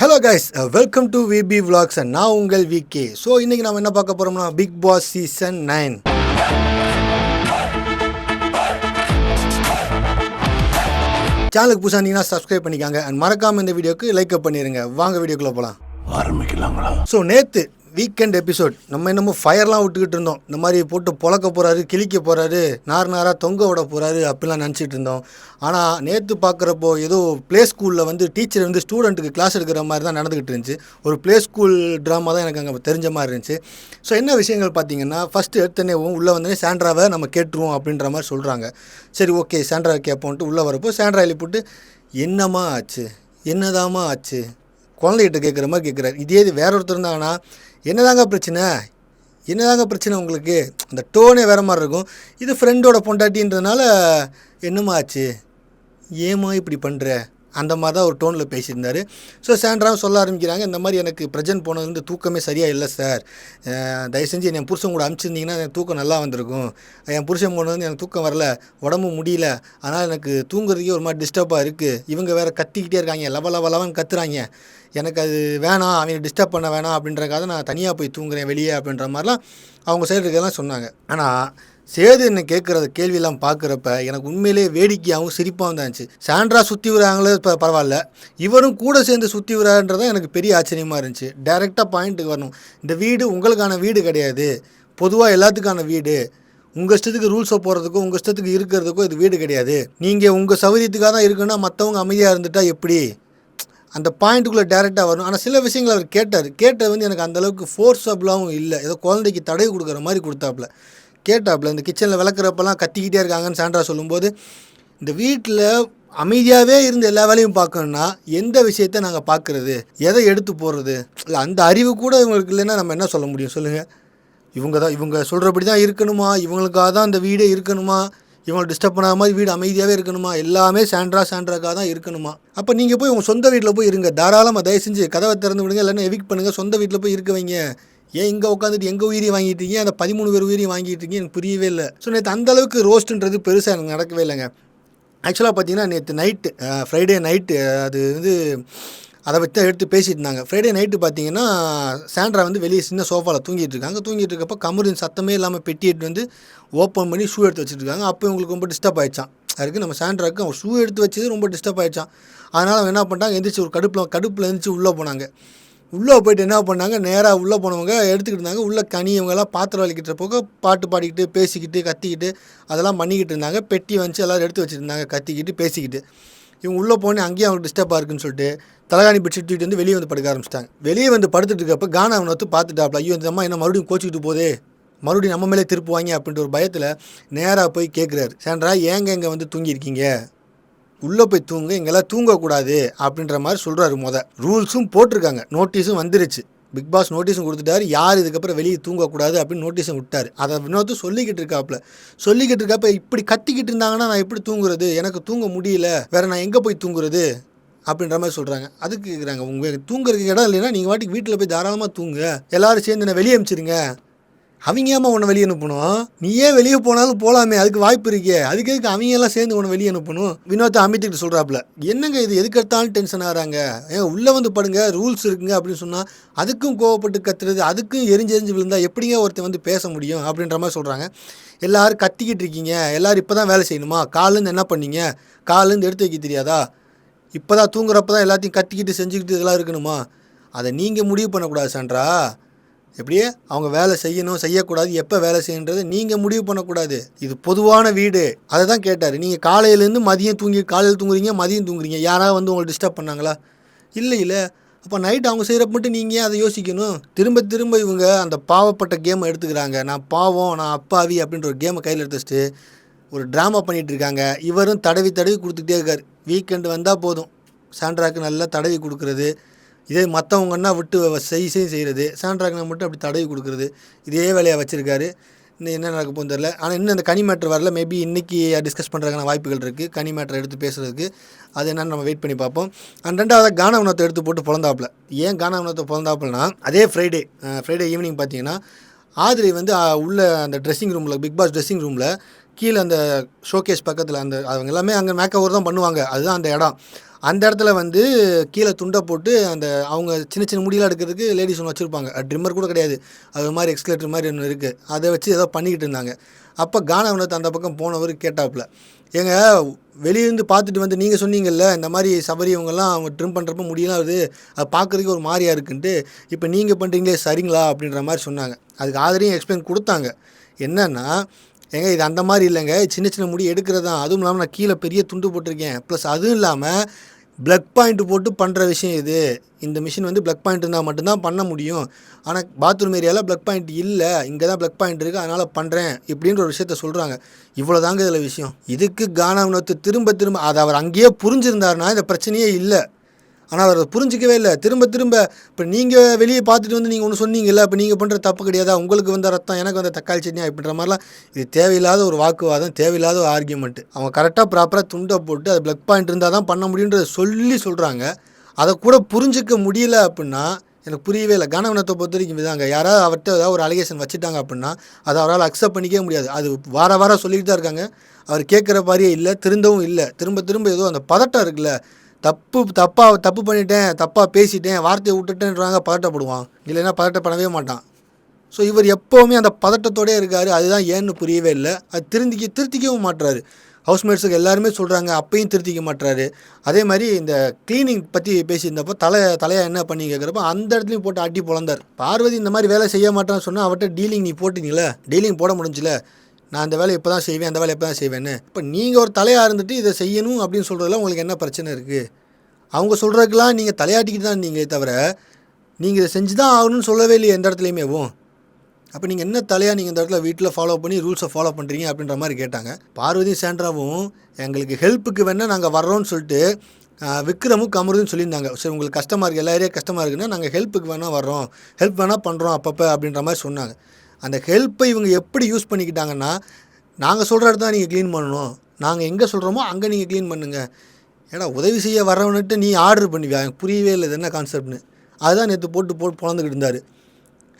Hello guys welcome to VP vlogs and நான் உங்கள் VK so இன்றைக்கி நம்ம என்ன பார்க்க போகிறோம்னா பிக் பாஸ் சீசன் நைன் சேனலுக்கு புதுசாக இருந்தீங்கன்னா சப்ஸ்கிரைப் பண்ணிக்காங்க. அண்ட் மறக்காமல் இந்த வீடியோக்கு லைக் பண்ணிடுங்க வாங்க வீடியோக்குள்ளே போகலாம் ஆரம்பிக்கலாங்களா? ஸோ நேற்று வீக்கெண்ட் எபிசோட் நம்ம என்னமோ ஃபயர்லாம் விட்டுக்கிட்டு இருந்தோம். இந்த மாதிரி போட்டு பொழக்க போகிறாரு கிழிக்க போகிறாரு நார் நாராக தொங்க விட போகிறாரு அப்படிலாம் நினச்சிட்டு இருந்தோம். ஆனால் நேற்று பார்க்குறப்போ ஏதோ ப்ளே ஸ்கூலில் வந்து டீச்சர் வந்து ஸ்டூடெண்ட்டுக்கு கிளாஸ் எடுக்கிற மாதிரி தான் நடந்துக்கிட்டு இருந்துச்சு. ஒரு ப்ளே ஸ்கூல் ட்ராமா தான் எனக்கு அங்கே தெரிஞ்ச மாதிரி இருந்துச்சு. ஸோ என்ன விஷயங்கள் பார்த்தீங்கன்னா ஃபஸ்ட்டு எடுத்தனே உள்ளே வந்தோடனே சாண்ட்ராவை நம்ம கேட்டுருவோம் அப்படின்ற மாதிரி சொல்கிறாங்க சரி ஓகே சாண்ட்ராவை கேட்போன்ட்டு உள்ளே வரப்போ சாண்ட்ரா எழுப்பிட்டு என்னம்மா ஆச்சு? என்னதாம்மா ஆச்சு? குழந்தைகிட்ட கேட்குற மாதிரி கேட்குறாரு இதே இது வேற ஒருத்தர் இருந்தாங்கன்னா என்னதாங்க பிரச்சனை? என்னதாங்க பிரச்சனை உங்களுக்கு? அந்த டோனே வேறு மாதிரி இருக்கும். இது ஃப்ரெண்டோட பொண்டாட்டின்றதுனால என்னம்மா ஆச்சு? ஏம்மா இப்படி பண்ணுற அந்த மாதிரி தான் ஒரு டோனில் பேசியிருந்தார். ஸோ சாண்ட்ராவும் சொல்ல ஆரம்பிக்கிறாங்க. இந்த மாதிரி எனக்கு ப்ரெசென்ட் போனது வந்து தூக்கமே சரியாக இல்லை சார் தயவு செஞ்சு என் புருஷன் கூட அனுப்பிச்சிருந்தீங்கன்னா எனக்கு தூக்கம் நல்லா வந்திருக்கும். என் புருஷன் போனது வந்து எனக்கு தூக்கம் வரல. உடம்பு முடியல. அதனால் எனக்கு தூங்குறதுக்கே ஒரு மாதிரி டிஸ்டர்பாக இருக்குது இவங்க வேறு கத்திக்கிட்டே இருக்காங்க. லவ லவ லவன் கத்துறாங்க. எனக்கு அது வேணாம் அவனை டிஸ்டர்ப் பண்ண வேணாம் அப்படின்றக்காக நான் தனியாக போய் தூங்குறேன் வெளியே அப்படின்ற மாதிரிலாம் அவங்க சைடு இருக்கலாம் சொன்னாங்க. ஆனால் சேது என்ன கேட்குறத கேள்வியெல்லாம் பார்க்குறப்ப எனக்கு உண்மையிலேயே வேடிக்கையாகவும் சிரிப்பாகவும் தான் இருந்துச்சு. சாண்ட்ரா சுற்றி விடுறாங்களே இப்போ பரவாயில்ல. இவரும் கூட சேர்ந்து சுற்றி வரான்றதான் எனக்கு பெரிய ஆச்சரியமாக இருந்துச்சு. டைரெக்டாக பாயிண்ட்டுக்கு வரணும். இந்த வீடு உங்களுக்கான வீடு கிடையாது. பொதுவாக எல்லாத்துக்கான வீடு. உங்கள் இஷ்டத்துக்கு ரூல்ஸை போகிறதுக்கோ உங்கள் இஷ்டத்துக்கு இருக்கிறதுக்கோ இது வீடு கிடையாது. நீங்கள் உங்கள் சௌகரியத்துக்காக தான் இருக்குன்னா மற்றவங்க அமைதியாக இருந்துட்டால் எப்படி? அந்த பாயிண்ட்டுக்குள்ளே டேரெக்டாக வரும் ஆனால் சில விஷயங்கள் அவர் கேட்டார். கேட்டது வந்து எனக்கு அந்தளவுக்கு ஃபோர்ஸபிளாகவும் இல்லை. ஏதோ குழந்தைக்கு தடவி கொடுக்குற மாதிரி கொடுத்தாப்புல. கேட்டாப்புல இந்த கிச்சனில் விளக்குறப்பெல்லாம் கத்திக்கிட்டே இருக்காங்கன்னு சாண்டா சொல்லும்போது இந்த வீட்டில் அமைதியாகவே இருந்து எல்லா வேலையும் பார்க்கணுன்னா எந்த விஷயத்த நாங்கள் பார்க்குறது? எதை எடுத்து போடுறது? இல்லை அந்த அறிவு கூட இவங்களுக்கு இல்லைன்னா நம்ம என்ன சொல்ல முடியும்? சொல்லுங்கள் இவங்க தான் இவங்க சொல்கிறபடி தான் இருக்கணுமா? இவங்களுக்காக தான் இந்த வீடே இருக்கணுமா? இவங்களை டிஸ்டர்ப் பண்ணாத மாதிரி வீடு அமைதியாகவே இருக்கணுமா? எல்லாமே சாண்ட்ரா சாண்ட்ராக்காக தான் இருக்கணுமா? அப்போ நீங்கள் போய் உங்கள் சொந்த வீட்டில் போய் இருங்க. தாராளமாக தயவு செஞ்சு கதவை திறந்து விடுங்க. இல்லைன்னா எவிக் பண்ணுங்கள் சொந்த வீட்டில் போய் இருக்க வைங்க. ஏன் இங்கே உட்காந்துட்டு எங்கள் உயிரி வாங்கிட்டு இருக்கீங்க? அந்த பதிமூணு பேர் உயிரி வாங்கிட்டீங்க எனக்கு புரியவே இல்லை. ஸோ நேற்று அந்த அளவுக்கு ரோஸ்ட்டுன்றது பெருசாக எனக்கு நடக்கவே இல்லைங்க. ஆக்சுவலாக பார்த்தீங்கன்னா நேற்று நைட்டு ஃப்ரைடே நைட்டு அது வந்து அதை வச்சு தான் எடுத்து பேசிட்டு இருந்தாங்க ஃப்ரைடே நைட்டு பார்த்தீங்கன்னா சாண்ட்ரா வந்து வெளியே சின்ன சோஃபாவில் தூங்கிட்டு இருக்காங்க தூங்கிட்டு இருக்கப்போ கமரின் சத்தமே இல்லாமல் பெட்டி எடுத்து வந்து ஓப்பன் பண்ணி ஷூ எடுத்து வச்சுருக்காங்க அப்போ இவங்களுக்கு ரொம்ப டிஸ்டர்ப் ஆயிடுச்சான் அதுக்கு நம்ம சாண்ட்ராக்கு அவன் ஷூ எடுத்து வச்சது ரொம்ப டிஸ்டர்ப் ஆயிடுச்சான் அதனால் அவங்க என்ன பண்ணிட்டாங்க? எந்திரிச்சு ஒரு கடுப்பில் கடுப்பில் எழுந்திரிச்சு உள்ளே போனாங்க. உள்ளே போயிட்டு என்ன பண்ணாங்க? நேராக உள்ளே போனவங்க எடுத்துக்கிட்டு இருந்தாங்க. உள்ளே கனி இவங்கெல்லாம் பாத்திரம் வலிக்கிட்ட போக பாட்டு பாடிக்கிட்டு பேசிக்கிட்டு கத்திக்கிட்டு அதெல்லாம் பண்ணிக்கிட்டு இருந்தாங்க. பெட்டி வந்துச்சு எல்லோரும் எடுத்து வச்சுருந்தாங்க கத்திக்கிட்டு பேசிக்கிட்டு. இவங்க உள்ளே போனே அங்கேயும் அவங்களுக்கு டிஸ்டர்பாக இருக்குன்னு சொல்லிட்டு தலகாணி பெட்ஷீட் தூக்கிட்டு வந்து வெளியே வந்து படுக்க ஆரம்பிச்சிட்டாங்க. வெளியே வந்து படுத்துட்டு இருக்கப்ப கானா அவனை வந்து பார்த்துட்டாப்ல. ஐயோ இந்த அம்மா என்ன மறுபடியும் கோச்சிக்கிட்டு போதே? மறுபடியும் நம்ம மேலே திருப்புவாங்க அப்படின்ற ஒரு பயத்தில் நேராக போய் கேட்குறாரு சேன்றா ஏங்க இங்கே வந்து தூங்கியிருக்கீங்க? உள்ளே போய் தூங்க இங்கெல்லாம் தூங்கக்கூடாது அப்படின்ற மாதிரி சொல்கிறாரு முத. ரூல்ஸும் போட்டிருக்காங்க. நோட்டீஸும் வந்துருச்சு. பிக் பாஸ் நோட்டீஸும் கொடுத்துட்டாரு. யார் இதுக்கப்புறம் வெளியே தூங்கக்கூடாது அப்படின்னு நோட்டீஸும் விட்டார். அதை வினோத்து சொல்லிக்கிட்டு இருக்காப்புல. சொல்லிக்கிட்டு இருக்கப்ப இப்படி கத்திக்கிட்டு இருந்தாங்கன்னா நான் எப்படி தூங்குறது? எனக்கு தூங்க முடியல. வேற நான் எங்கே போய் தூங்குறது? அப்படின்ற மாதிரி சொல்கிறாங்க அதுக்கு கேட்குறாங்க உங்கள் தூங்குறதுக்கு இடம் இல்லைன்னா நீங்கள் வாட்டிக்கு வீட்டில் போய் தாராளமாக தூங்க எல்லாரும் சேர்ந்து என்ன வெளியே அமிச்சிருங்க. அவங்க ஏமா உன்னை வெளியே அனுப்பணும்? நீ ஏன் வெளியே போனாலும் போகலாமே அதுக்கு வாய்ப்பு இருக்கே. அதுக்கு எதுக்கு அவங்க எல்லாம் சேர்ந்து உன்னை வெளியே அனுப்பணும்? வினோத்தை அமித்துக்கிட்டு சொல்கிறாப்புல என்னங்க இது? எதுக்கு எடுத்தாலும் டென்ஷன் ஆகிறாங்க? ஏன் உள்ளே வந்து படுங்க ரூல்ஸ் இருக்குங்க அப்படின்னு சொன்னால் அதுக்கும் கோவப்பட்டு கத்துறது அதுக்கும் எரிஞ்சு எரிஞ்சு விழுந்தா எப்படிங்க ஒருத்தன் வந்து பேச முடியும் அப்படின்ற மாதிரி சொல்கிறாங்க எல்லோரும் கத்திக்கிட்டு இருக்கீங்க. எல்லோரும் இப்போ தான் வேலை செய்யணுமா? காலேருந்து என்ன பண்ணீங்க? காலேருந்து எடுத்து வைக்க தெரியாதா? இப்போ தான் தூங்குறப்ப தான் எல்லாத்தையும் கத்திக்கிட்டு செஞ்சுக்கிட்டு இதெல்லாம் இருக்கணுமா? அதை நீங்கள் முடிவு பண்ணக்கூடாது சான்றா. எப்படியே? அவங்க வேலை செய்யணும் செய்யக்கூடாது எப்போ வேலை செய்யுன்றதை நீங்கள் முடிவு பண்ணக்கூடாது. இது பொதுவான வீடு. அதை தான் கேட்டார். நீங்கள் காலையிலேருந்து மதியம் தூங்கி காலையில் தூங்குறீங்க மதியம் தூங்குறீங்க. யாராவது வந்து உங்களை டிஸ்டர்ப் பண்ணாங்களா? இல்லை இல்லை. அப்போ நைட் அவங்க செய்கிறப்ப மட்டும் நீங்கள் ஏன் அதை யோசிக்கணும்? திரும்ப திரும்ப இவங்க அந்த பாவப்பட்ட கேமை எடுத்துக்கிறாங்க. நான் பாவம் நான் அப்பாவி அப்படின்ற ஒரு கேமை கையில் எடுத்து வச்சுட்டு ஒரு ட்ராமா பண்ணிகிட்டு இருக்காங்க. இவரும் தடவி தடவி கொடுத்துட்டே இருக்கார். வீக்கெண்டு வந்தால் போதும். சாண்ட்ராக்கு நல்லா தடவி கொடுக்குறது. இதே மற்றவங்கன்னா விட்டு செய் செய் செய்கிறது சாண்ட்ராக்னா மட்டும் அப்படி தடவி கொடுக்குறது. இதே வேலையை வச்சுருக்காரு. இன்னும் என்ன நடக்க போகுது தெரில ஆனால் இன்னும் அந்த கனி மேட்ரு வரல. மேபி இன்றைக்கி டிஸ்கஸ் பண்ணுறதுக்கான வாய்ப்புகள் இருக்குது கனி மேட்ரை எடுத்து பேசுகிறதுக்கு அது என்னன்னு நம்ம வெயிட் பண்ணி பார்ப்போம். அண்ட் ரெண்டாவது கானவனத்தை எடுத்து போட்டு பிறந்தாப்புல ஏன் கானவனத்தை பிறந்தாப்புலனா அதே ஃப்ரைடே ஃப்ரைடே ஈவினிங் பார்த்தீங்கன்னா ஆதிரி வந்து உள்ள அந்த ட்ரெஸ்ஸிங் ரூமில் பிக் பாஸ் ட்ரெஸ்ஸிங் ரூமில் கீழே அந்த ஷோகேஸ் பக்கத்தில் அந்த அவங்க எல்லாமே அங்கே மேக் ஓவர் தான் பண்ணுவாங்க. அதுதான் அந்த இடம். அந்த இடத்துல வந்து கீழே துண்டை போட்டு அந்த அவங்க சின்ன சின்ன முடியெல்லாம் எடுக்கிறதுக்கு லேடிஸ் ஒன்று வச்சுருப்பாங்க. ட்ரிம்மர் கூட கிடையாது. அது மாதிரி எக்ஸ்கலேட்டர் மாதிரி ஒன்று இருக்குது அதை வச்சு ஏதோ பண்ணிக்கிட்டு இருந்தாங்க. அப்போ கானவனத்தை அந்த பக்கம் போனவர் கேட்டாப்புல ஏங்க வெளியிருந்து பார்த்துட்டு வந்து நீங்கள் சொன்னீங்கல்ல இந்த மாதிரி சபரி இவங்கெல்லாம் அவங்க ட்ரிம் பண்ணுறப்ப முடியலாம் அது அது பார்க்குறதுக்கு ஒரு மாதிரியாக இருக்குன்ட்டு இப்போ நீங்கள் பண்ணுறீங்களே சரிங்களா? அப்படின்ற மாதிரி சொன்னாங்க. அதுக்கு ஆதரையும் எக்ஸ்பிளைன் கொடுத்தாங்க. என்னன்னா ஏங்க இது அந்த மாதிரி இல்லைங்க. சின்ன சின்ன முடி எடுக்கிறது தான் அதுவும் இல்லாமல் நான் கீழே பெரிய துண்டு போட்டிருக்கேன். ப்ளஸ் அதுவும் இல்லாமல் ப்ளக் பாயிண்ட் போட்டு பண்ணுற விஷயம் இது. இந்த மிஷின் வந்து ப்ளக் பாயிண்ட் இருந்தால் மட்டும்தான் பண்ண முடியும். ஆனால் பாத்ரூம் ஏரியாவில் ப்ளக் பாயிண்ட் இல்லை. இங்கே தான் ப்ளக் பாயிண்ட் இருக்குது அதனால் பண்ணுறேன் இப்படின்ற ஒரு விஷயத்த சொல்கிறாங்க இவ்வளோ தாங்க இதில் விஷயம். இதுக்கு கானா வினோத்து திரும்ப திரும்ப அதை அவர் அங்கேயே புரிஞ்சிருந்தாருன்னா இந்த பிரச்சனையே இல்லை. ஆனால் அவர் அதை புரிஞ்சிக்கவே இல்லை. திரும்ப திரும்ப இப்போ நீங்கள் வெளியே பார்த்துட்டு வந்து நீங்கள் ஒன்று சொன்னீங்கல்ல இப்போ நீங்கள் பண்ணுற தப்பு கிடையாதா? உங்களுக்கு வந்த ரத்தம் எனக்கு வந்த தக்காளி சட்னி அப்படின்ற மாதிரிலாம் இது தேவையில்லாத ஒரு வாக்குவாதம் தேவையில்லாத ஒரு ஆர்கியூமெண்ட்டு அவங்க கரெக்டாக ப்ராப்பராக துண்டை போட்டு அது பிளக் பாயிண்ட் இருந்தால் தான் பண்ண முடியுன்றத சொல்லி சொல்கிறாங்க அதை கூட புரிஞ்சிக்க முடியல அப்படின்னா எனக்கு புரியவே இல்லை. கனவனத்தை பொறுத்த வரைக்கும் இதாங்க யாராவது அவர்கிட்ட ஏதாவது ஒரு அலிகேஷன் வச்சுட்டாங்க அப்படின்னா அதை அவரால் அக்செப்ட் பண்ணிக்கவே முடியாது. அது வார வாரம் சொல்லிட்டு தான் இருக்காங்க. அவர் கேட்குற மாதிரியே இல்லை திருந்தவும் இல்லை. திரும்ப திரும்ப ஏதோ அந்த பதட்டம் இருக்குல்ல. தப்பு தப்பாக தப்பு பண்ணிட்டேன் தப்பாக பேசிட்டேன் வார்த்தையை விட்டுட்டேன்றாங்க பதட்டப்படுவான். இல்லைன்னா பதட்டப்படவே மாட்டான். ஸோ இவர் எப்போவுமே அந்த பதட்டத்தோடே இருக்கார். அதுதான் ஏன்னு புரியவே இல்லை. அது திருந்திக்க திருத்திக்கவும் மாட்டுறாரு ஹவுஸ்மேட்ஸுக்கு எல்லாருமே சொல்கிறாங்க அப்பையும் திருத்திக்க மாட்டுறாரு அதே மாதிரி இந்த க்ளீனிங் பற்றி பேசியிருந்தப்போ தலை தலையாக என்ன பண்ணி கேட்குறப்போ அந்த இடத்துலையும் போட்டு அட்டி பொழந்தார் பார்வதி இந்த மாதிரி வேலை செய்ய மாட்டேன்னு சொன்னால் அவர்கிட்ட டீலிங் நீ போட்டீங்களே டீலிங் போட முடிஞ்சுல? நான் அந்த வேலையை இப்போ தான் செய்வேன் அந்த வேலையை இப்போ தான் செய்வேன்னு. இப்போ நீங்கள் ஒரு தலையாக இருந்துட்டு இதை செய்யணும் அப்படின்னு சொல்கிறதுல உங்களுக்கு என்ன பிரச்சனை இருக்குது அவங்க சொல்கிறதுக்கெல்லாம் நீங்கள் தலையாட்டிக்கிட்டு தான் நீங்களே தவிர நீங்கள் இதை செஞ்சு தான் ஆகணும்னு சொல்லவே இல்லையே எந்த இடத்துலையுமேவும் அப்போ நீங்கள் என்ன தலையாக நீங்கள் இந்த இடத்துல வீட்டில் ஃபாலோ பண்ணி ரூல்ஸை ஃபாலோ பண்ணுறீங்க அப்படின்ற மாதிரி கேட்டாங்க. பார்வதியும் சேண்ட்ராவும் எங்களுக்கு ஹெல்ப்புக்கு வேணால் நாங்கள் வர்றோம்னு சொல்லிட்டு விக்ரமும் கமருதுன்னு சொல்லியிருந்தாங்க. சரி உங்களுக்கு கஷ்டமாக இருக்குது எல்லா ஏரியா கஷ்டமாக இருக்குன்னா நாங்கள் ஹெல்ப்புக்கு வேணால் வர்றோம். ஹெல்ப் வேணால் பண்ணுறோம் அப்பப்போ அப்படின்ற மாதிரி சொன்னாங்க. அந்த ஹெல்ப்பை இவங்க எப்படி யூஸ் பண்ணிக்கிட்டாங்கன்னா நாங்கள் சொல்கிற இடத்த தான் நீங்கள் க்ளீன் பண்ணணும். நாங்கள் எங்கே சொல்கிறோமோ அங்கே நீங்கள் க்ளீன் பண்ணுங்கள் ஏடா உதவி செய்ய வரவன்ட்டு நீ ஆர்டர் பண்ணுவியா எனக்கு புரியவே இல்லை இது என்ன கான்செப்ட்னு அதுதான் நேற்று போட்டு போட்டு பிறந்துக்கிட்டு இருந்தார்.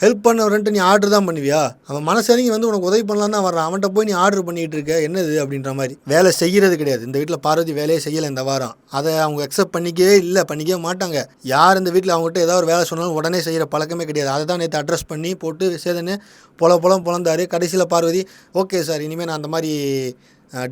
ஹெல்ப் பண்ணவரன்ட்டு நீ ஆர்டர் தான் பண்ணுவியா? அவன் மனசறிங்கி வந்து உனக்கு உதவி பண்ணலாம் தான் வர்றான். அவன்கிட்ட போய் நீ ஆர்டர் பண்ணிகிட்டு இருக்க. என்னது அப்படின்ற மாதிரி. வேலை செய்கிறது கிடையாது. இந்த வீட்டில் பார்வதி வேலையே செய்யலை இந்த வாரம். அதை அவங்க அக்செப்ட் பண்ணிக்கவே இல்லை. பண்ணிக்கவே மாட்டாங்க. யார் இந்த வீட்டில் அவங்ககிட்ட ஏதாவது ஒரு வேலை சொன்னாலும் உடனே செய்கிற பழக்கமே கிடையாது. அதை தான் நேற்று அட்ரஸ் பண்ணி போட்டு சேதன்னு பொல பொலம் பொழந்தாரு கடைசியில் பார்வதி ஓகே சார் இனிமேல் நான் அந்த மாதிரி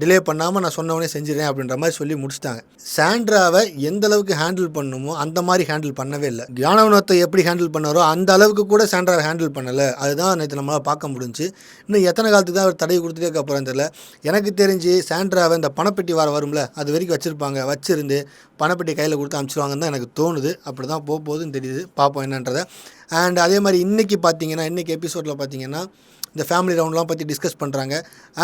டிலே பண்ணாமல் நான் சொன்னவனே செஞ்சிடறேன் அப்படின்ற மாதிரி சொல்லி முடிச்சிட்டாங்க. சாண்ட்ராவை எந்த அளவுக்கு ஹேண்டில் பண்ணுமோ அந்த மாதிரி ஹேண்டில் பண்ணவே இல்லை. ஞானவனத்தை எப்படி ஹேண்டில் பண்ணாரோ அந்த அளவுக்கு கூட சாண்ட்ராவை ஹேண்டில் பண்ணலை. அதுதான் நேற்று நம்மளால் பார்க்க முடிஞ்சு. இன்னும் எத்தனை காலத்துக்கு தான் அவர் தடை கொடுத்துட்டே அப்புறம் தெரியல. எனக்கு தெரிஞ்சு சாண்ட்ராவை இந்த பணப்பெட்டி வார வரும்ல அது வரைக்கும் வச்சுருப்பாங்க. வச்சுருந்து பணப்பெட்டி கையில் கொடுத்து அனுப்பிச்சிருவாங்கன்னு தான் எனக்கு தோணுது. அப்படி தான் போக போகுதுன்னு தெரியுது. பார்ப்போம் என்னன்றதை. அண்ட் அதே மாதிரி இன்றைக்கி பார்த்தீங்கன்னா இன்றைக்கி எபிசோடில் பார்த்தீங்கன்னா இந்த ஃபேமிலி ரவுண்ட்லாம் பற்றி டிஸ்கஸ் பண்ணுறாங்க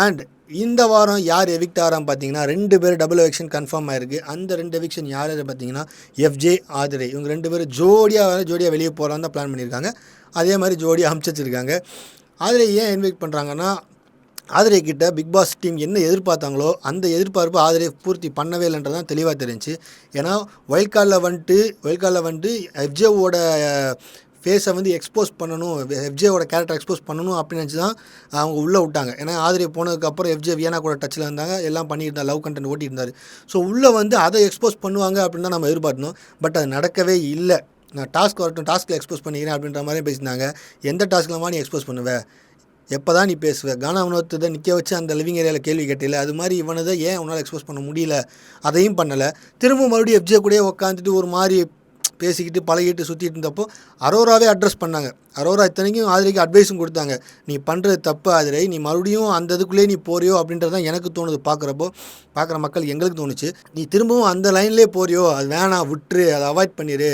அண்ட் இந்த வாரம் யார் எவிக்ட் ஆகிறான்னு பார்த்தீங்கன்னா ரெண்டு பேர் டபுள் எவிக்ஷன் கன்ஃபார்ம் ஆயிருக்கு. அந்த ரெண்டு எவிக்ஷன் யார் யார் பார்த்தீங்கன்னா எஃப்ஜே ஆதிரை. இவங்க ரெண்டு பேரும் ஜோடியாக ஜோடியாக வெளியே போகலான்னு தான் பிளான் பண்ணியிருக்காங்க. அதே மாதிரி ஜோடியாக அமுச்சு வச்சிருக்காங்க. ஆதிரை ஏன் இன்வைட் பண்ணுறாங்கன்னா ஆதிரை கிட்ட பிக் பாஸ் டீம் என்ன எதிர்பார்த்தாங்களோ அந்த எதிர்பார்ப்பு ஆதிரை பூர்த்தி பண்ணவே இல்லைன்றது தான் தெளிவாக தெரிஞ்சு ஏன்னா ஒயில்ட் கார்டில் வந்துட்டு ஒயில்ட் கார்டில் வந்துட்டு எஃப்ஜேவோட ஃபேஸை வந்து எக்ஸ்போஸ் பண்ணணும். எஃப்ஜேவோட கேரக்டர் எக்ஸ்போஸ் பண்ணணும் அப்படின்னு நினச்சி தான் அவங்க உள்ளே விட்டாங்க. ஏன்னா ஆதிரி போனதுக்கப்புறம் எஃப்ஜே வியனா கூட டச்சில் இருந்தாங்க. எல்லாம் பண்ணியிருந்தாங்க லவ் கண்டென்ட் ஓட்டியிருந்தார். ஸோ உள்ளே வந்து அதை எக்ஸ்போஸ் பண்ணுவாங்க அப்படின்னு தான் நம்ம எதிர்பார்த்தோம் பட் அது நடக்கவே இல்லை. நான் டாஸ்க் வரட்டும் டாஸ்க்கில் எக்ஸ்போஸ் பண்ணிக்கிறேன் அப்படின்ற மாதிரி பேசியிருந்தாங்க. எந்த டாஸ்க்லமா நீ எக்ஸ்போஸ் பண்ணுவ? எப்போ தான் நீ பேசுவ? கானா உணவத்தை தான் நிற்க வச்சு அந்த லிவிங் ஏரியாவில் கேள்வி கேட்டில. அது மாதிரி இவனை தான் ஏன் உன்னால் எக்ஸ்போஸ் பண்ண முடியல? அதையும் பண்ணலை. திரும்ப மறுபடியும் எஃப்ஜே கூடயே உட்காந்துட்டு ஒரு மாதிரி பேசிக்கிட்டு பழகிட்டு சுற்றிட்டு இருந்தப்போ அரோராவே அட்ரஸ் பண்ணாங்க. அரோரா இத்தனைக்கும் ஆதிரைக்கு அட்வைஸும் கொடுத்தாங்க. நீ பண்ணுறது தப்பு ஆதிரை நீ மறுபடியும் அந்த இதுக்குள்ளேயே நீ போறியோ அப்படின்றது தான் எனக்கு தோணுது பார்க்குறப்போ பார்க்குற மக்கள் எங்களுக்கு தோணுச்சு. நீ திரும்பவும் அந்த லைன்லேயே போறியோ அது வேணாம் விட்டுரு அதை அவாய்ட் பண்ணிடு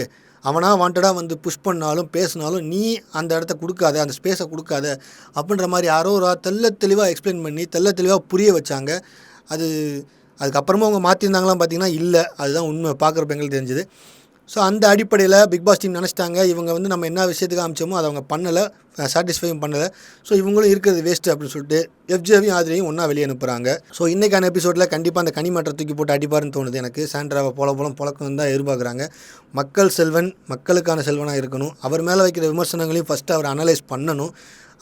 அவனாக வாண்டடாக வந்து புஷ் பண்ணாலும் பேசினாலும் நீ அந்த இடத்த கொடுக்காத அந்த ஸ்பேஸை கொடுக்காத அப்படின்ற மாதிரி அரோரா தெல்ல தெளிவாக எக்ஸ்பிளைன் பண்ணி தெல்ல தெளிவாக புரிய வச்சாங்க. அது அதுக்கப்புறமா அவங்க மாற்றிருந்தாங்களாம் பார்த்தீங்கன்னா இல்லை. அதுதான் உண்மை. பார்க்குறப்ப எங்களுக்கு தெரிஞ்சுது. ஸோ அந்த அடிப்படையில் பிக் பாஸ் டீம் நினச்சிட்டாங்க. இவங்க வந்து நம்ம என்ன விஷயத்துக்கு அமைச்சோமோ அதை அவங்க பண்ணலை. சாட்டிஸ்ஃபையும் பண்ணலை. ஸோ இவங்களும் இருக்கிறது வேஸ்ட்டு அப்படின்னு சொல்லிட்டு எஃப்ஜேவையும் ஆதிரையும் ஒன்றா வெளியே அனுப்புகிறாங்க ஸோ இன்றைக்கான எபிசோடில் கண்டிப்பாக அந்த கனிமாற்ற தூக்கி போட்டு அடிப்பாருன்னு தோணுது எனக்கு. சாண்ட்ராவை போல போலம் புழக்கம் தான் எதிர்பார்க்குறாங்க. மக்கள் செல்வன் மக்களுக்கான செல்வனாக இருக்கணும். அவர் மேலே வைக்கிற விமர்சனங்களையும் ஃபஸ்ட்டு அவர் அனலைஸ் பண்ணணும்.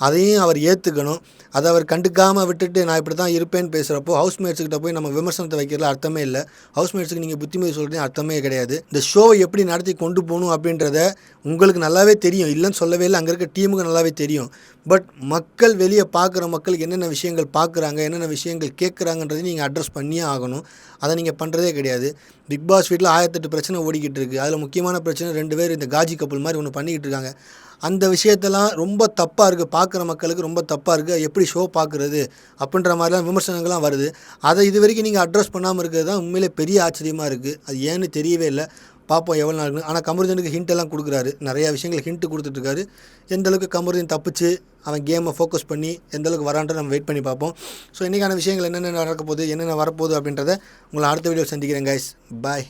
அதையும் அவர் ஏற்றுக்கணும் அதை அவர் கண்டுக்காமல் விட்டுட்டு நான் இப்படி தான் இருப்பேன்னு பேசுகிறப்போ ஹவுஸ்மேட்ஸ்கிட்ட போய் நம்ம விமர்சனத்தை வைக்கிறதுல அர்த்தமே இல்லை. ஹவுஸ்மேட்ஸுக்கு நீங்கள் புத்திமதி சொல்கிறதே அர்த்தமே கிடையாது. இந்த ஷோவை எப்படி நடத்தி கொண்டு போகணும் அப்படின்றத உங்களுக்கு நல்லாவே தெரியும். இல்லைன்னு சொல்லவே இல்லை அங்கே இருக்க டீமுக்கு நல்லாவே தெரியும். பட் மக்கள் வெளியே பார்க்குற மக்களுக்கு என்னென்ன விஷயங்கள் பார்க்குறாங்க என்னென்ன விஷயங்கள் கேட்குறாங்கன்றதையும் நீங்கள் அட்ரஸ் பண்ணியே ஆகணும். அதை நீங்கள் பண்ணுறதே கிடையாது. பிக் பாஸ் வீட்டில் ஆயிரத்தெட்டு பிரச்சனை ஓடிக்கிட்டு இருக்குது அதில் முக்கியமான பிரச்சனை ரெண்டு பேர் இந்த காஜி கப்பல் மாதிரி ஒன்று பண்ணிக்கிட்டு இருக்காங்க. அந்த விஷயத்தெல்லாம் ரொம்ப தப்பாக இருக்குது பார்க்குற மக்களுக்கு ரொம்ப தப்பாக இருக்குது எப்படி ஷோ பார்க்குறது? அப்படின்ற மாதிரிலாம் விமர்சனங்கள்லாம் வருது. அதை இது வரைக்கும் நீங்கள் அட்ரஸ் பண்ணாமல் இருக்கிறது தான் உண்மையிலே பெரிய ஆச்சரியமாக இருக்குது அது ஏன்னு தெரியவே இல்லை. பார்ப்போம் எவ்வளோ நாள் ஆனால் கமருதனுக்கு ஹிண்ட் எல்லாம் கொடுக்குறாரு. நிறையா விஷயங்கள் ஹிண்ட் கொடுத்துட்ருக்காரு. எந்தளவுக்கு கமருதன் தப்பிச்சு அவன் கேமை ஃபோக்கஸ் பண்ணி எந்த அளவுக்கு நம்ம வெயிட் பண்ணி பார்ப்போம். ஸோ இன்றைக்கான விஷயங்கள் என்னென்ன நடக்க போகுது என்னென்ன வரப்போகுது அப்படின்றத உங்களை அடுத்த வீடியோ சந்திக்கிறேன் கைஸ் பாய்